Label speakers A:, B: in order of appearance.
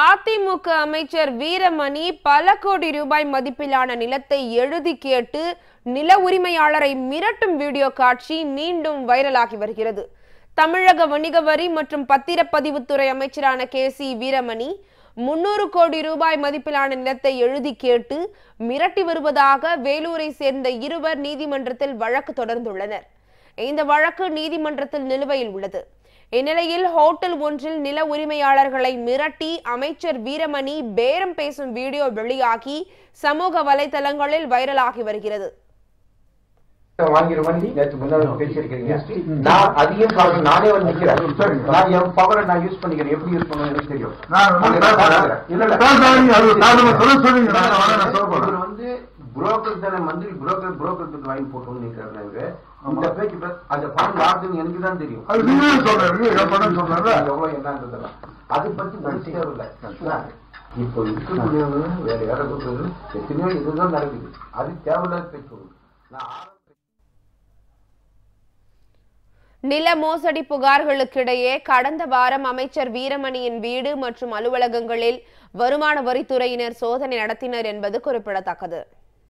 A: அதிமுக அமைச்சர் வீரமணி பல கோடி ரூபாய் மதிப்பிலான நிலத்தை எழுதி கேட்டு நில உரிமையாளரை மிரட்டும் வீடியோ காட்சி மீண்டும் வைரலாகி வருகிறது. தமிழக வணிக வரி மற்றும் பத்திரப்பதிவுத்துறை அமைச்சரான கே சி வீரமணி முன்னூறு கோடி ரூபாய் மதிப்பிலான நிலத்தை எழுதி கேட்டு மிரட்டி வருவதாக வேலூரை சேர்ந்த இருவர் நீதிமன்றத்தில் வழக்கு தொடர்ந்துள்ளனர். இந்த வழக்கு நீதிமன்றத்தில் நிலுவையில் உள்ளது. இந்நிலையில் ஹோட்டல் ஒன்றில் நில உரிமையாளர்களை மிரட்டி அமைச்சர் வீரமணி பேரம் பேசும் வீடியோ வெளியாகி சமூக வலைதளங்களில் வைரலாகி வருகிறது.
B: வாங்கிருவன் நேற்று முன்னாடி பேசியிருக்கிறீங்க. நான் அதையும் பாருங்க நானே வந்து நிக்கிறேன். நான் என் பவரை நான் யூஸ் பண்ணிக்கிறேன். எப்படி யூஸ் எனக்கு தெரியும்.
C: நான் வந்து
B: புரோக்கர் தானே மந்திரி புரோக்கர் புரோக்கர் வாங்கி போட்டோம்னு இவரு. இந்த பேச்சு அந்த பணம் யாருன்னு எனக்கு தான் தெரியும்.
C: அது நீங்களே சொல்றீங்க, என் பணம் சொல்றேன்ல.
B: அது எவ்வளவு என்னன்றதெல்லாம் அது பத்தி பேசவே இல்லை இப்போ இருக்கக்கூடியவங்க வேற யாரும் எத்தனையோ இதுதான் நடக்குது. அது தேவையில்லாத பேச்சு நான்
A: நில மோசடி புகார்களுக்கிடையே கடந்த வாரம் அமைச்சர் வீரமணியின் வீடு மற்றும் அலுவலகங்களில் வருமான வரித்துறையினர் சோதனை நடத்தினர் என்பது குறிப்பிடத்தக்கது.